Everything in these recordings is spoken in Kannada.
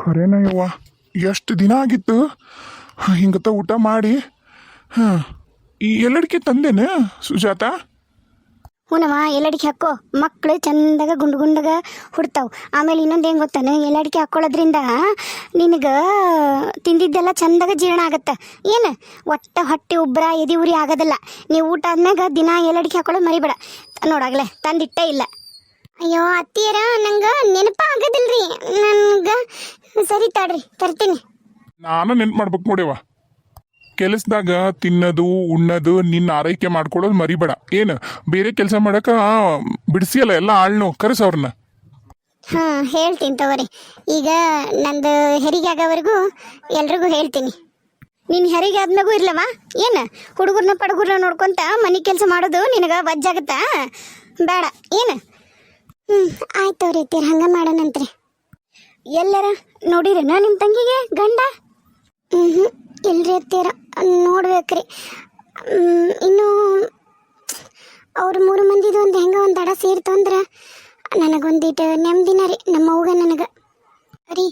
ಖರೇನ ಎಷ್ಟು ದಿನ ಆಗಿತ್ತು? ಹಿಂಗತ ಊಟ ಮಾಡಿ. ಹಾಂ, ಈ ಎಲ್ಲಡಿಕೆ ತಂದೇನ, ಸುಜಾತ? ಹೂನವ ಎಲ್ಲಡಿಕೆ ಹಾಕೋ. ಮಕ್ಕಳು ಚಂದಾಗ ಗುಂಡು ಗುಂಡಗ ಹುಡ್ತಾವ್. ಆಮೇಲೆ ಇನ್ನೊಂದು ಏನು ಗೊತ್ತಾನ? ಎಲ್ಲಡಿಕೆ ಹಾಕ್ಕೊಳ್ಳೋದ್ರಿಂದ ನಿನಗೆ ತಿಂದಿದ್ದೆಲ್ಲ ಚಂದಾಗ ಜೀರ್ಣ ಆಗತ್ತೆ. ಏನು? ಒಟ್ಟ ಹೊಟ್ಟೆ ಉಬ್ರ, ಎದಿ ಉರಿ ಆಗೋದಿಲ್ಲ. ನೀವು ಊಟ ಆದ್ಮ್ಯಾಗ ದಿನ ಎಲ್ಲಡಿಕೆ ಹಾಕೊಳ್ಳೋದು ಮರಿಬೇಡ. ನೋಡಾಗಲೇ ತಂದಿಟ್ಟೇ ಇಲ್ಲ. ಅಯ್ಯೋ ಅತ್ತಿಯರ ನಂಗ ನೆನಪ ಆಗದಿಲ್ರಿ ನನ್ಗ ಸರಿ ತಾಡ್ರಿ ತರ್ತೀನಿ. ನಾನು ನೆನ್ಪು ಮಾಡ್ಬೇಕು ನೋಡಿವ ಕೆಲಸದಾಗ ತಿನ್ನೋದು ಉಣ್ಣದು ನಿನ್ನ ಆರೈಕೆ ಮಾಡ್ಕೊಳ್ಳೋದು ಮರಿಬೇಡ. ಏನು ಬೇರೆ ಕೆಲಸ ಮಾಡಕ ಬಿಡಿಸಿಯಲ್ಲ ಎಲ್ಲ ಆಳ್ನು ಕರೆಸ ಅವ್ರನ್ನ. ಹಾ ಹೇಳ್ತೀನಿ ತಗೋರಿ. ಈಗ ನಂದು ಹೆರಿಗೆ ಆಗೋವರೆಗೂ ಎಲ್ರಿಗೂ ಹೇಳ್ತೀನಿ. ನೀನು ಹೆರಿಗೆ ಆದ್ಮೇಗೂ ಇರ್ಲವ? ಏನು ಹುಡುಗರ್ನ ಪಡುಗರ್ನ ನೋಡ್ಕೊಂತ ಮನೆ ಕೆಲಸ ಮಾಡೋದು ನಿನಗೆ ವಜ್ಜಾಗತ್ತಾ? ಬೇಡ ಏನು? ಹ್ಞೂ ಆಯ್ತು ಅವ್ರಿ ತೀರ್ ಹಂಗೆ ಮಾಡೋಣಂತ್ರಿ ಎಲ್ಲರ ನೋಡಿರೇನ ನಿಮ್ಮ ತಂಗಿಗೆ ಗಂಡ? ಹ್ಞೂ ಇಲ್ರಿ ಅತ್ತೀರ ನೋಡ್ಬೇಕ್ರಿ. ಹ್ಮ್, ಇನ್ನು ಅವ್ರ ಮೂರು ಮಂದಿದು ಒಂದು ಹೆಂಗ ಒಂದು ದಡ ಸೇರ್ತು ಅಂದ್ರೆ ನನಗೊಂದಿಟ್ಟು ನೆಮ್ಮದಿನ ರೀ ನಮ್ಮ ಅವ್ಗ ನನಗೆ. ರೀ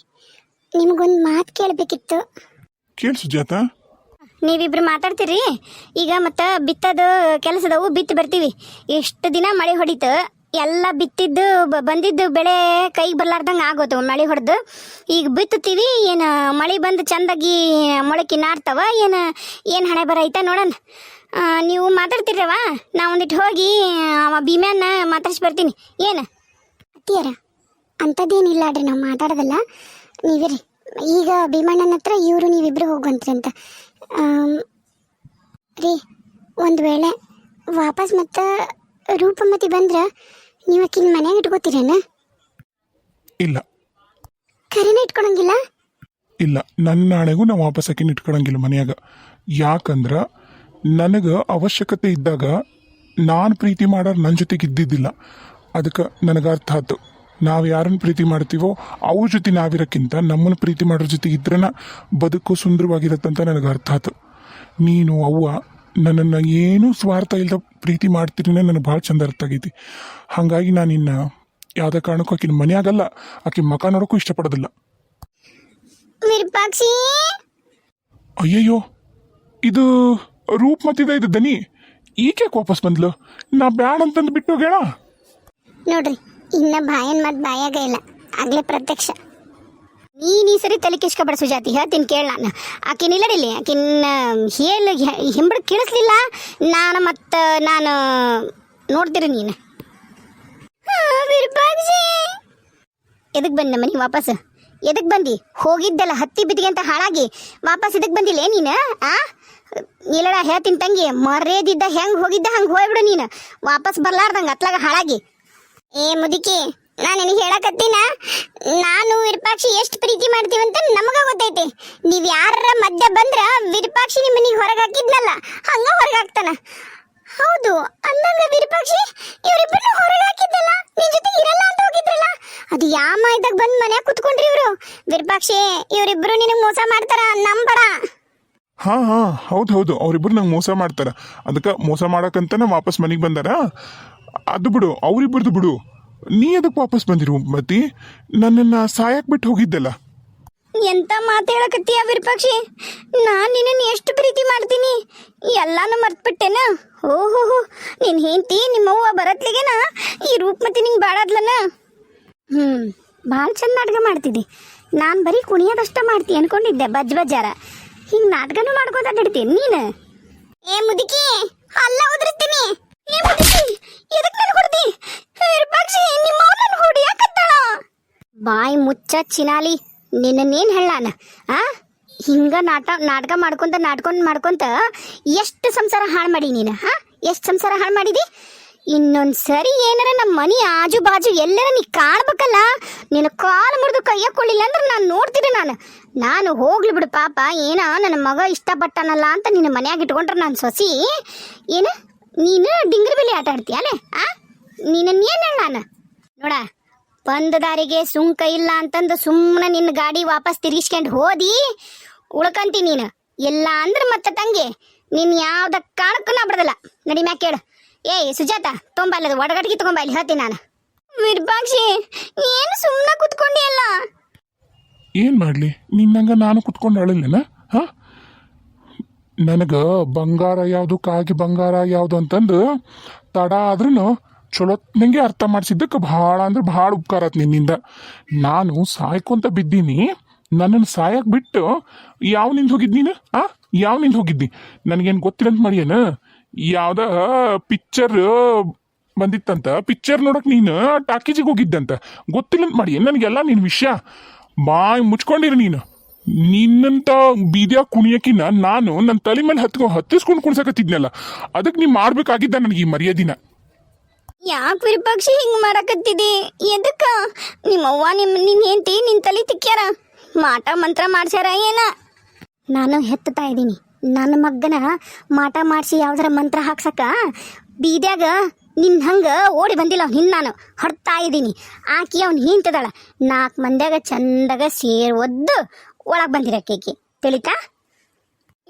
ನಿಮ್ಗೊಂದು ಮಾತು ಕೇಳಬೇಕಿತ್ತು. ಕೇಳು ಸುಜಾತ. ನೀವಿಬ್ರು ಮಾತಾಡ್ತೀರಿ? ಈಗ ಮತ್ತೆ ಬಿತ್ತದು ಕೆಲಸದವು ಬಿತ್ತು ಬರ್ತೀವಿ. ಎಷ್ಟು ದಿನ ಮಳೆ ಹೊಡಿತು? ಎಲ್ಲ ಬಿತ್ತಿದ್ದು ಬಂದಿದ್ದು ಬೆಳೆ ಕೈಗೆ ಬರ್ಲಾರ್ದಂಗೆ ಆಗೋದು ಮಳೆ ಹೊಡೆದು. ಈಗ ಬಿತ್ತುತ್ತೀವಿ, ಏನು ಮಳೆ ಬಂದು ಚಂದಾಗಿ ಮೊಳಕೆ ನಾಡ್ತಾವ ಏನು ಏನು ಹಣೆ ಬರ ಐತ ನೋಡೋಣ. ನೀವು ಮಾತಾಡ್ತೀರವ ನಾ ಒಂದಿಟ್ಟು ಹೋಗಿ, ಅವ ಭೀಮ್ಯಾನ ಮಾತಾಡ್ಸಿ ಬರ್ತೀನಿ. ಏನು? ಅತ್ತಿಯರ ಅಂಥದ್ದೇನಿಲ್ಲ ಅಡ್ರಿ ನಾವು ಮಾತಾಡೋದಲ್ಲ. ನೀವಿರಿ. ಈಗ ಭೀಮಣ್ಣನ ಹತ್ರ ಇವರು ನೀವಿಬ್ರು ಹೋಗುವಂತ್ರಿ ಅಂತ. ರೀ, ಒಂದು ವೇಳೆ ವಾಪಸ್ ಮತ್ತೆ ರೂಪಮತಿ ಬಂದ್ರೆ ನೀವು ಆಕಿನ ಮನ್ಯಾಗ ಇಟ್ಕೋತೀರೇನ? ಇಲ್ಲ. ಕರೆನ ಇಟ್ಕೊಳಂಗಿಲ್ಲ? ಇಲ್ಲ ನನ್ನ ನಾಳೆಗೂ ನಾವು ವಾಪಸ್ ಆಕಿನ ಇಟ್ಕೊಳಂಗಿಲ್ಲ ಮನ್ಯಾಗ. ಯಾಕಂದ್ರ ನನಗೆ ಅವಶ್ಯಕತೆ ಇದ್ದಾಗ ನಾನು ಪ್ರೀತಿ ಮಾಡೋರು ನನ್ನ ಜೊತೆಗೆ ಇದ್ದಿದ್ದಿಲ್ಲ. ಅದಕ್ಕೆ ನನಗೆ ಅರ್ಥ ಆಯ್ತು ನಾವು ಯಾರನ್ನು ಪ್ರೀತಿ ಮಾಡ್ತೀವೋ ಅವ್ರ ಜೊತೆ ನಾವಿರೋಕ್ಕಿಂತ ನಮ್ಮನ್ನು ಪ್ರೀತಿ ಮಾಡೋರ ಜೊತೆ ಇದ್ರನ ಬದುಕು ಸುಂದರವಾಗಿರತ್ತಂತ ನನಗೆ ಅರ್ಥ ಆಯ್ತು ನೀನು ಅವ್ವ ನನ್ನನ್ನು ಏನೂ ಸ್ವಾರ್ಥ ಇಲ್ಲದ ಪ್ರೀತಿ ಮಾಡ್ತಿರೇ ನನಗೆ ಭಾಳ ಚಂದ ಅರ್ಥ ಆಗೈತಿ. ಹಾಗಾಗಿ ನಾನು ಇನ್ನು ಯಾವುದೇ ಕಾರಣಕ್ಕೂ ಆಕಿನ ಮನೆಯಾಗಲ್ಲ ಆಕೆ ಮಕ ನೋಡೋಕ್ಕೂ ಇಷ್ಟಪಡೋದಿಲ್ಲ. ಅಯ್ಯಯ್ಯೋ ಇದು ರೂಪ್ ಮತ್ತಿದೆ ಇದು ದನಿ. ಈಕೆ ವಾಪಸ್ ಬಂದ್ಲು. ನಾ ಬ್ಯಾಡ ಅಂತಂದು ಬಿಟ್ಟು ಹೋಗ್ಯಾಳ? ನೋಡ್ರಿ ಇನ್ನ ಬಾಯನ್ ಮತ್ ಬಾಯಾಗ ಇಲ್ಲ. ಆಗ್ಲೇ ಪ್ರತ್ಯಕ್ಷ. ನೀನ್ ಈ ಸರಿ ತಲೆ ಕಿಸ್ಕೊಬೇಡ ಸುಜಾತಿ, ಹೇಳ್ತೀನಿ ಕೇಳ ನಾನು. ಆಕಿನ ಇಲ್ಲಡಿಲಿ ಆಕಿನ ಹೇಳ ಹಿಂಬಡ್ ಕೇಳಿಸ್ಲಿಲ್ಲ? ನಾನು ಮತ್ತ, ನಾನು ನೋಡ್ತೀರಿ ನೀನು. ಎದಕ್ಕೆ ಬಂದ ಮನೆ ವಾಪಸ್? ಎದಕ್ಕೆ ಬಂದಿ? ಹೋಗಿದ್ದಲ್ಲ ಹತ್ತಿ ಬಿದ್ದಿಗೆ ಅಂತ ಹಾಳಾಗಿ ವಾಪಸ್ ಇದಕ್ ಬಂದಿಲ್ಲ ನೀನು, ಆ? ಇಲ್ಲಡ, ಹೇಳ್ತೀನಿ ತಂಗಿ, ಮರ್ಯಾದಿದ್ದ ಹೆಂಗ್ ಹೋಗಿದ್ದ ಹಂಗೆ ಹೋಗ್ಬಿಡು ನೀನು. ವಾಪಸ್ ಬರ್ಲಾರ್ದಂಗೆ ಅತ್ಲಾಗ ಹಾಳಾಗಿ. ಏ ಮುದುಕಿ ನಾನು ನಿನಗೆ ಹೇಳಕತ್ತೀನ? ನಾನು ವಿರೂಪಾಕ್ಷಿ ಎಷ್ಟು ಪ್ರೀತಿ ಮಾಡ್ತೀವಂತ ನಮಗ ಗೊತ್ತೈತಿ. ನೀವು ಯಾರ ಮಧ್ಯ ಬಂದ್ರ ವಿರೂಪಾಕ್ಷಿ ನಿಮ್ಮ ಮನೆಗೆ ಹೊರಗೆ ಹಾಕಿದ್ನಲ್ಲ, ಹಂಗ ಹೊರಗೆ ಹಾಕ್ತಾನ. ಹೌದು, ಅಂದಂಗ ವಿರೂಪಾಕ್ಷಿ ಇವರಿಬ್ಬರನ್ನ ಹೊರಗೆ ಹಾಕಿದ್ದಲ್ಲ, ನಿನ್ ಜೊತೆ ಇರಲ್ಲ ಅಂತ ಹೋಗಿದ್ರಲ್ಲ. ಅದು ಯಾಮ ಇದ್ದಾಗ ಬಂದ್ ಮನ್ಯಾಗ ಕುತ್ಕೊಂಡ್ರಿ ಇವರು. ವಿರೂಪಾಕ್ಷಿ ಇವರಿಬ್ಬರು ನಿನಗೆ ಮೋಸ ಮಾಡ್ತಾರ ನಂಬಡ ಹಾ ಹಾ, ಹೌದು ಹೌದು. ಅವರಿಬ್ರು ನಂಗೆ ಮೋಸ ಮಾಡ್ತಾರ. ಅದಕ್ಕೆ ಮೋಸ ಮಾಡಕ್ಕಂತಾನೆ ವಾಪಸ್ ಮನೆಗೆ ಬಂದಾರ? ಅದು ಬಿಡು ಅವ್ರಿಬ್ರದ್ದು ಬಿಡು. ನೀ ಅದಕ್ಕೆ ವಾಪಸ್ ಬಂದಿರು ಮತಿ? ನನ್ನನ್ನು ಸಾಯಕ್ ಬಿಟ್ಟು ಹೋಗಿದ್ದಲ್ಲ. ಎಂತ ಮಾತು ಹೇಳಕತ್ತೀಯ ವಿರೂಪಾಕ್ಷಿ? ನಾನು ನಿನ್ನನ್ನು ಎಷ್ಟು ಪ್ರೀತಿ ಮಾಡ್ತೀನಿ? ಎಲ್ಲಾನು ಮರ್ತ್ಬಿಟ್ಟೆನ? ಓಹೋ ನಿನ್ ಹೆಂಡತಿ ನಿಮ್ಮವ್ವ ಬರತ್ಲಿಗೆನ? ಈ ರೂಪಮತಿ ನಿಂಗೆ ಬಾಡಾದ್ಲನ ಹ್ಞೂ ಭಾಳ ಚಂದ ನಾಟಕ ಮಾಡ್ತಿದ್ದಿ ನಾನು ಬರೀ ಕುಣಿಯೋದಷ್ಟ ಮಾಡ್ತಿ ಅನ್ಕೊಂಡಿದ್ದೆ ಬಜ್ ಬಜಾರ ಹಿಂಗೆ ನಾಟಕನೂ ಮಾಡ್ಕೋತ ನೀನು? ಏ ಮುದುಕಿ, ಅಲ್ಲ ಉದ್ರಿಸ್ತೀನಿ ಏ ಮುದುಕಿ ಎದಕ್ಕೆ ನಾನು ಹೊಡ್ದಿ ವಿರೂಪಾಕ್ಷಿ ನಿಮ್ಮ ನನ್ನ ಹೊಡಿಯಾಕತ್ತಾಳ ಬಾಯಿ ಮುಚ್ಚ ಚಿನಾಲಿ ನಿನ್ನೇನು ಹೇಳಾನ ಆ? ಹಿಂಗ ನಾಟ, ನಾಟಕ ಮಾಡ್ಕೊಂತ, ನಾಟ್ಕೊಂಡು ಮಾಡ್ಕೊಂತ ಎಷ್ಟು ಸಂಸಾರ ಹಾಳು ಮಾಡಿ ನೀನು ಹಾ ಎಷ್ಟು ಸಂಸಾರ ಹಾಳು ಮಾಡಿದಿ? ಇನ್ನೊಂದು ಸರಿ ಏನಾರ ನಮ್ಮ ಮನೆ ಆಜು ಬಾಜು ಎಲ್ಲರ ನೀ ಕಾಣ್ಬೇಕಲ್ಲ? ನಿನ್ನ ಕಾಲು ಮುರಿದು ಕೈಯಕ್ಕೊಳ್ಳಿಲ್ಲ ಅಂದ್ರೆ ನಾನು ನೋಡ್ತೀನಿ ನಾನು. ನಾನು ಹೋಗ್ಲಿ ಬಿಡು ಪಾಪ, ಏನ ನನ್ನ ಮಗ ಇಷ್ಟಪಟ್ಟನಲ್ಲ ಅಂತ ನಿನ್ನ ಮನೆಯಾಗ ಇಟ್ಕೊಂಡ್ರೆ ನಾನು ಸೊಸಿ. ಏನು? ನೀನು ಡಿಂಗ್ರಿ ಬೆಲೆ ಆಟ ಆಡ್ತೀಯಲ್ಲೇ ಆ? ನಿನ್ನ ನಾನು ನೋಡ. ಬಂದ ದಾರಿಗೆ ಸುಂಕ ಇಲ್ಲ ಅಂತಂದು ಸುಮ್ಮನೆ ನಿನ್ನ ಗಾಡಿ ವಾಪಸ್ ತಿರ್ಗಿಸ್ಕೊಂಡು ಹೋದಿ? ಉಳ್ಕಂತಿ ನೀನು. ಇಲ್ಲ ಅಂದ್ರೆ ಮತ್ತೆ ತಂಗಿ, ನೀನ್ ಯಾವ್ದ ಕಾರಣಕ್ಕೂ ನಾ ಬಿಡದಲ್ಲ. ನಡಿ ಕೇಳು. ಏಯ್, ಸುಜಾತ ತೊಂಬಲ್ಲದ ಒಡಗಟ್ಟಿಗೆ ತಗೊಂಬ ಇಲ್ಲಿ ಹೇಳ್ತೀನಿ ನಾನು. ವಿರೂಪಾಕ್ಷಿ ಏನು ಸುಮ್ಮನೆ ಕುತ್ಕೊಂಡಿ ಅಲ್ಲ? ಏನು ಮಾಡಲಿ? ನಿನ್ನಂಗ ನಾನು ಕುತ್ಕೊಂಡು ಅಳಿಲ್ಲೇನ? ಹಾಂ? ನನಗೆ ಬಂಗಾರ ಯಾವುದು, ಕಾಗಿ ಬಂಗಾರ ಯಾವುದು ಅಂತಂದು ತಡ ಆದ್ರೂ ಚಲೋತ್ನಂಗೆ ಅರ್ಥ ಮಾಡಿಸಿದ್ದಕ್ಕೆ ಭಾಳ ಅಂದ್ರೆ ಭಾಳ ಉಪಕಾರ ಆತು ನಿನ್ನಿಂದ. ನಾನು ಸಾಯ್ಕೊಂತ ಬಿದ್ದೀನಿ, ನನ್ನನ್ನು ಸಾಯಕ್ಕೆ ಬಿಟ್ಟು ಯಾವ ನಿಂದ ಹೋಗಿದ್ ನೀನು? ಆ? ಯಾವ ನಿಂದ ಹೋಗಿದ್ದಿ? ನನಗೇನು ಗೊತ್ತಿಲ್ಲ ಅಂತ ಮಾಡಿಯೇನ ಯಾವ್ದ ಪಿಕ್ಚರ್ ಬಂದಿತ್ತಂತ? ಪಿಕ್ಚರ್ ನೋಡಕ್ ನೀನು ಟಾಕೀಜಿಗೆ ಹೋಗಿದ್ದಂತ? ಗೊತ್ತಿಲ್ಲ ಅಂತ ಮಾಡಿ ನನಗೆಲ್ಲ ನಿನ್ನ ವಿಷಯ ಬಾಯ್ ಮುಚ್ಕೊಂಡಿರು ನೀನು. ನಿನ್ನಂತ ಬೀದಿಯ ಕುಣಿಯಕಿನ ನಾನು ನನ್ನ ತಲೆ ಮೇಲೆ ಹತ್ಕೊ ಹತ್ತಿಸ್ಕೊಂಡು ಕುಣ್ಸಕತ್ತಿದ್ನಲ್ಲ ಅದಕ್ಕೆ ನೀ ಮಾಡ್ಬೇಕಾಗಿದ್ದ ನನಗೆ ಈ ಮರ್ಯಾದಿನ. ಯಾಕೆ ವಿರೂಪಾಕ್ಷಿ ಹಿಂಗ್ ಮಾಡಕತ್ತಿದಿ? ಎದಕ್ಕ? ನಿಮ್ಮವ್ವ ನಿಮ್ಮ ನಿನ್ ಹೆಂಡತಿ ನಿನ್ ತಲೆ ತಿಕ್ಕ್ಯಾರ? ಮಾಟ ಮಂತ್ರ ಮಾಡ್ಸ್ಯಾರ ಏನ? ನಾನು ಹೆತ್ತತಾ ಇದ್ದೀನಿ. ನನ್ನ ಮಗ್ಗನ ಮಾಟ ಮಾಡಿಸಿ ಯಾವ್ದಾರ ಮಂತ್ರ ಹಾಕ್ಸಕ ಬೀದ್ಯಾಗ ನಿನ್ ಹಂಗ ಓಡಿ ಬಂದಿಲ್ಲ ಅವ್ನು ಹಿಂದ್ ನಾನು. ಹೊಡ್ತಾ ಇದ್ದೀನಿ. ಆಕಿ ಅವ್ನು ಹಿಂತದಳ ನಾಲ್ಕು ಮಂದ್ಯಾಗ ಚಂದಾಗ ಸೇರ್ ಒದ್ದು ಒಳಗೆ ಬಂದಿರಕ್ಕೇಕಿ ತಿಳಿತಾ?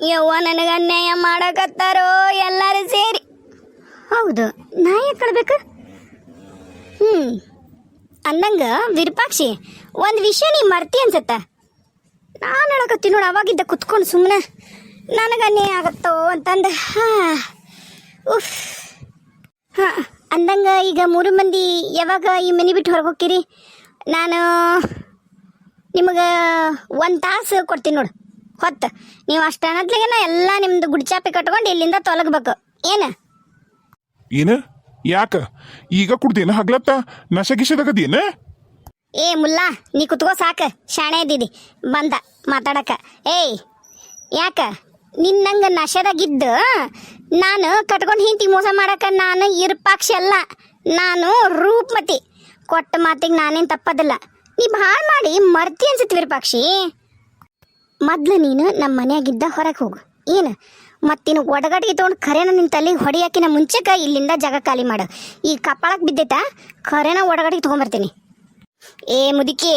ಯವ್ವ ನನಗೆ ಅನ್ಯಾಯ ಮಾಡಕತ್ತಾರೋ ಎಲ್ಲರೂ ಸೇರಿ. ಹೌದು ನಾ ಯಾಕೆ ಕಳ್ಬೇಕು ಹ್ಞೂ ಅಂದಂಗ ವಿರೂಪಾಕ್ಷಿ, ಒಂದು ವಿಷಯ ನೀ ಮರ್ತಿ ಅನ್ಸತ್ತ? ನಾನು ಹೇಳಕತ್ತೀನಿ ನೋಡಿ, ಅವಾಗಿದ್ದ ಕುತ್ಕೊಂಡು ಸುಮ್ಮನೆ ನನಗೆ ಅನ್ಯಾಯ ಆಗತ್ತೋ ಅಂತಂದ. ಹಾ, ಉಫ್. ಹಾಂ, ಅಂದಂಗ ಈಗ ಮೂರು ಮಂದಿ ಯಾವಾಗ ಈ ಮನೆ ಬಿಟ್ಟು ಹೊರಗೆ ಹೋಗ್ತೀರಿ? ನಾನು ನಿಮಗೆ ಒಂದು ತಾಸು ಕೊಡ್ತೀನಿ ನೋಡು. ಹೊತ್ತು. ನೀವು ಅಷ್ಟು ನಾ ಎಲ್ಲ ನಿಮ್ದು ಗುಡ್ಚಾಪಿ ಕಟ್ಕೊಂಡು ಇಲ್ಲಿಂದ ತೊಲಗಬೇಕು. ಏನು? ಏನು? ಯಾಕ? ಈಗ ಕುಡ್ದೇನ ಹಗ್ಲತ್ತ? ನಶಗಿಶದಗದೇನ ಏ ಮುಲ್ಲಾ, ನೀ ಕುತ್ಕೋ ಸಾಕ. ಶಾಣೆ ಇದ್ದಿದಿ ಬಂದ, ಮಾತಾಡಕ. ಏಯ್, ಯಾಕ? ನಿನ್ನಂಗ ನಶದಾಗಿದ್ದ, ನಾನು ಕಟ್ಕೊಂಡು ಹಿಂತಿ ಮೋಸ ಮಾಡಕ ನಾನು ಇರ್ಪಾಕ್ಷಿ ಅಲ್ಲ. ನಾನು ರೂಪಮತಿ. ಕೊಟ್ಟ ಮಾತಿಗೆ ನಾನೇನು ತಪ್ಪದಿಲ್ಲ. ನೀ ಭಾಳ ಮಾಡಿ ಮರ್ತಿ ಅನ್ಸತ್ ವಿರೂಪಾಕ್ಷಿ. ಮೊದ್ಲು ನೀನು ನಮ್ಮ ಮನೆಯಾಗಿದ್ದ ಹೊರಗೆ ಹೋಗು. ಏನು? ಮತ್ತಿನ್ನು ಒಡಗಡೆ ತೊಗೊಂಡು ಖರೇನ ನಿನ್ನ ತಲೆಗೆ ಹೊಡಿಯಾಕಿನ ಮುಂಚೆಕ ಇಲ್ಲಿಂದ ಜಾಗ ಖಾಲಿ ಮಾಡು. ಈ ಕಪಾಳಕ್ಕೆ ಬಿದ್ದೈತಾ? ಖರೇನ ಒಡಗಡೆ ತೊಗೊಂಬರ್ತೀನಿ. ಏ ಮುದುಕಿ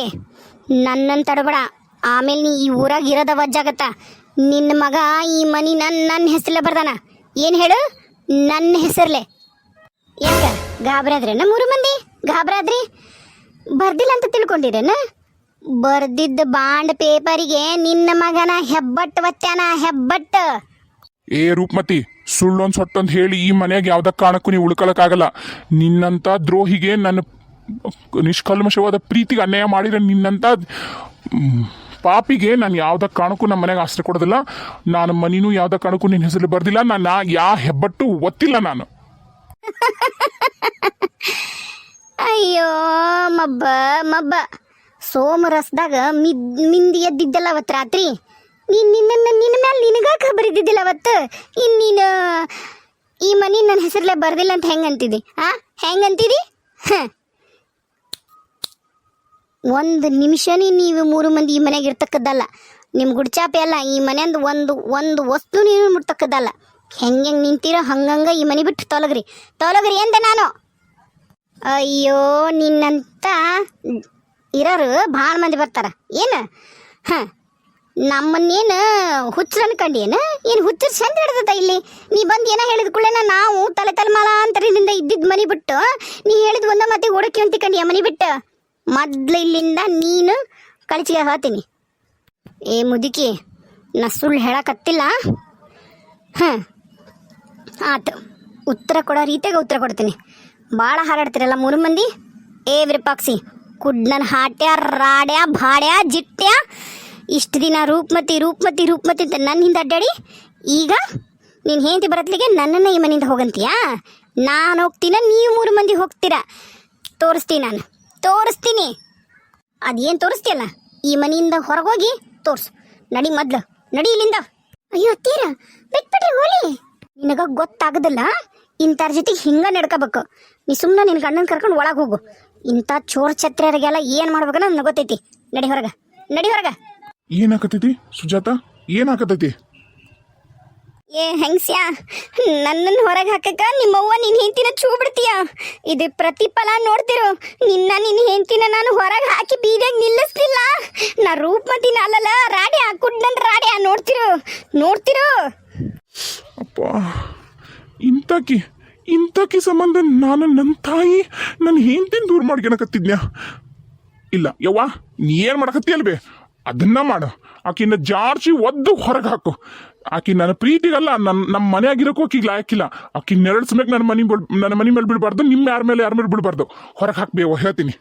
ನನ್ನನ್ನು ತಡಬೇಡ. ಆಮೇಲೆ ನೀ ಈ ಊರಾಗ ಇರೋದ ವಜ್ಜಾಗತ್ತ ನಿನ್ನ ಮಗ ಈ ಮನಿ ನನ್ನ ನನ್ನ ಹೆಸರಲ್ಲೇ ಬರ್ದಾನ. ಏನು ಹೇಳು? ನನ್ನ ಹೆಸರಲ್ಲೇ. ಯಾಕ? ಗಾಬರಾದ್ರೇನ ಮೂರು ಮಂದಿ? ಗಾಬರಾದ್ರಿ? ಬರ್ದಿಲ್ಲ ಅಂತ ತಿಳ್ಕೊಂಡಿರೇನ? ಬರ್ದಿದ್ದ ಬಾಂಡ್ ಪೇಪರಿಗೆ ನಿನ್ನ ಮಗನ ಹೆಬ್ಬಟ್ಟು ಒತ್ತಾನ ಹೆಬ್ಬಟ್ಟು ಏ ರೂಪಮತಿ, ಸುಳ್ಳೊಂದು ಸೊಟ್ಟೊಂದು ಹೇಳಿ ಈ ಮನೆಯಾಗ ಯಾವ್ದ ಕಾರಣಕ್ಕೂ ನೀವು ಉಳ್ಕೊಳಕ್ಕಾಗಲ್ಲ. ನಿನ್ನಂತ ದ್ರೋಹಿಗೆ ನನ್ನ ನಿಷ್ಕಲ್ಮಶವಾದ ಪ್ರೀತಿಗೆ ಅನ್ಯಾಯ ಮಾಡಿದರೆ ನಿನ್ನಂತ ಪಾಪಿಗೆ ನಾನು ಯಾವ್ದ ಕಾರಣಕ್ಕೂ ನಮ್ಮ ಮನೆಗೆ ಆಶ್ರಯ ಕೊಡೋದಿಲ್ಲ. ನಾನು ಮನಿನೂ ಯಾವ್ದ ಕಾರಣಕ್ಕೂ ನಿನ್ನ ಹೆಸರು ಬರ್ದಿಲ್ಲ. ನಾನು ಯಾ ಹೆಬ್ಬಟ್ಟು ಒತ್ತಿಲ್ಲ ನಾನು. ಅಯ್ಯೋ, ಮಬ್ಬ ಮಬ್ಬ. ಸೋಮರಸದಾಗ ಮಿದ್, ಮಿಂದಿ ಎದ್ದಿದ್ದಲ್ಲ ಅವತ್ತು ರಾತ್ರಿ? ನೀನು ನಿನ್ನ ನಿನ್ನ ಮೇಲೆ ನಿನಗ ಖಬರ್ ಇದ್ದಿದ್ದಿಲ್ಲ ಅವತ್ತು? ಇನ್ನು ನೀನು ಈ ಮನಿ ನನ್ನ ಹೆಸರಲ್ಲೇ ಬರ್ದಿಲ್ಲ ಅಂತ ಹೆಂಗೆ ಅಂತಿದ್ದಿ? ಆ? ಹೆಂಗೆ ಅಂತಿದಿ ಹ. ಒಂದು ನಿಮಿಷನೇ ನೀವು ಮೂರು ಮಂದಿ ಈ ಮನೆಗೆ ಇರ್ತಕ್ಕದ್ದಲ್ಲ. ನಿಮ್ಮ ಗುಡ್ಚಾಪೆ ಅಲ್ಲ, ಈ ಮನೆಯಿಂದ ಒಂದು ಒಂದು ವಸ್ತು ನೀವು ಮುಟ್ತಕ್ಕದ್ದಲ್ಲ. ಹೆಂಗೆ ಹೆಂಗೆ ನಿಂತಿರೋ ಹಂಗಂಗ ಈ ಮನೆ ಬಿಟ್ಟು ತೊಲಗ್ರಿ. ತೊಲಗ್ರಿ ಎಂದೆ ನಾನು? ಅಯ್ಯೋ, ನಿನ್ನಂತ ಇರೋರು ಭಾಳ ಮಂದಿ ಬರ್ತಾರ. ಏನು? ಹಾಂ. ನಮ್ಮನ್ನೇನು ಹುಚ್ಚರು ಅನ್ಕಂಡೇನು? ಏನು ಹುಚ್ಚರು ಚಂದ ಹಿಡ್ದದ ಇಲ್ಲಿ? ನೀ ಬಂದು ಏನೋ ಹೇಳಿದ ಕೂಡಲೇ ನಾವು ತಲೆ ತಲೆಮಾಲಾಂತರದಿಂದ ಇದ್ದಿದ್ದ ಮನೆ ಬಿಟ್ಟು ನೀ ಹೇಳಿದ ಒಂದ ಮತ್ತೆ ಓಡಕ್ಕೆ ಕಂಡಿಯ ಮನೆ ಬಿಟ್ಟು. ಮೊದ್ಲು ಇಲ್ಲಿಂದ ನೀನು ಕಳಚಿಗೆ ಹೇಳ್ತೀನಿ. ಏ ಮುದುಕಿ, ನಾ ಸುಳ್ಳು ಹೇಳಕತ್ತಿಲ್ಲ. ಹಾಂ. ಆತು. ಉತ್ತರ ಕೊಡೋ ರೀತಿಯಾಗ ಉತ್ತರ ಕೊಡ್ತೀನಿ. ಭಾಳ ಹಾರಾಡ್ತೀರಲ್ಲ ಮೂರು ಮಂದಿ? ಏ ವಿರೂಪಾಕ್ಷಿ, ಕುಡ್ನನ್ ಹಾಟ್ಯ, ರಾಡ್ಯ, ಭಾಡ್ಯ, ಜಿಟ್ಯ ಇಷ್ಟು ದಿನ ರೂಪಮತಿ ರೂಪಮತಿ ರೂಪಮತಿ ಅಂತ ನನ್ನ ಹಿಂದೆ ಅಡ್ಡಾಡಿ, ಈಗ ನೀನು ಹೆಂಡತಿ ಬರತ್ಲಿಗೆ ನನ್ನನ್ನು ಈ ಮನೆಯಿಂದ ಹೋಗಂತೀಯಾ? ನಾನು ಹೋಗ್ತೀನ, ನೀವು ಮೂರು ಮಂದಿ ಹೋಗ್ತೀರಾ. ತೋರಿಸ್ತೀನಿ ನಾನು. ತೋರಿಸ್ತೀನಿ. ಅದೇನು ತೋರಿಸ್ತೀಯಲ್ಲ? ಈ ಮನೆಯಿಂದ ಹೊರಗೋಗಿ ತೋರಿಸು. ನಡಿ ಮೊದ್ಲು. ನಡಿ ಇಲ್ಲಿಂದ. ಅಯ್ಯೋ ತೀರ ಬಿಟ್ಬಿಟ್ರಿ ಹೋಲಿ ನಿನಗ ಗೊತ್ತಾಗದಲ್ಲ ಇಂಥವ್ರ ಜೊತೆಗೆ ಹಿಂಗ ನಡ್ಕೋಬೇಕು. ನೀ ಸುಮ್ಮನೆ ನಿನ್ನ ಗಂಡನ ಕರ್ಕೊಂಡು ಒಳಗೆ ಹೋಗು. ಇಂಥ ಚೋರ್ ಛತ್ರಿಯರಿಗೆಲ್ಲ ಏನು ಮಾಡ್ಬೇಕಲ್ಲ ನನಗೆ ಗೊತ್ತೈತಿ. ನಡಿ ಹೊರಗ. ನಡಿ ಹೊರಗ. ಏನಾಕತೈತಿ ಸುಜಾತ? ಏನಾಕತೈತಿ ಏ ಹೆಂಗ್ಸ್ಯಾ? ನನ್ನನ್ನು ಹೊರಗೆ ಹಾಕಕ ನಿಮ್ಮವ್ವ ನಿನ್ನ ಹೆಂಡತಿನ ಚೂ ಬಿಡ್ತೀಯ ಇದು ಪ್ರತಿಫಲ ನೋಡ್ತಿರು. ನಿನ್ನ ನಿನ್ನ ಹೆಂಡತಿನ ನಾನು ಹೊರಗೆ ಹಾಕಿ ಬೀದಿಯಾಗ ನಿಲ್ಲಿಸ್ತಿಲ್ಲ ನಾ ರೂಪಮತಿನ ಅಲ್ಲಲ್ಲ ರಾಡ್ಯ ನನ್ ರಾಡಿ ನೋಡ್ತಿರು. ನೋಡ್ತಿರು? ಅಪ್ಪ ಇಂತಕಿ ಇಂತಕಿ ಸಂಬಂಧ ನಾನು ನನ್ನ ತಾಯಿ ನನ್ನ ಹೆಂಡತಿನ ದೂರ ಮಾಡ್ಕೊಳಕತ್ತಿದ್ನ್ಯಾ ಇಲ್ಲ ಯವ್ವ ನೀ ಏನು ಮಾಡಕತ್ತಿ ಅಲ್ವೇ? ಅದನ್ನ ಮಾಡು. ಆಕಿನ ಜಾರ್ಸಿ ಒದ್ದು ಹೊರಗೆ ಹಾಕು. ಆಕಿ ನನ್ನ ಪ್ರೀತಿಗಲ್ಲ ನನ್ನ ನಮ್ಮ ಮನೆಯಾಗಿರೋಕ್ಕೂ ಆಕಿಗೆ ಲಾಯಕ್ಕಿಲ್ಲ. ಆಕಿ ನೆರಳು ಸಮಯಕ್ಕೆ ನನ್ನ ಮನೆ ನನ್ನ ಮನೆ ಮೇಲೆ ಬಿಡಬಾರ್ದು ನಿಮ್ಮ ಯಾರ ಮೇಲೆ ಯಾರ ಮೇಲೆ ಬಿಡಬಾರ್ದು. ಹೊರಗೆ ಹಾಕ್ಬೇವು ಹೇಳ್ತೀನಿ.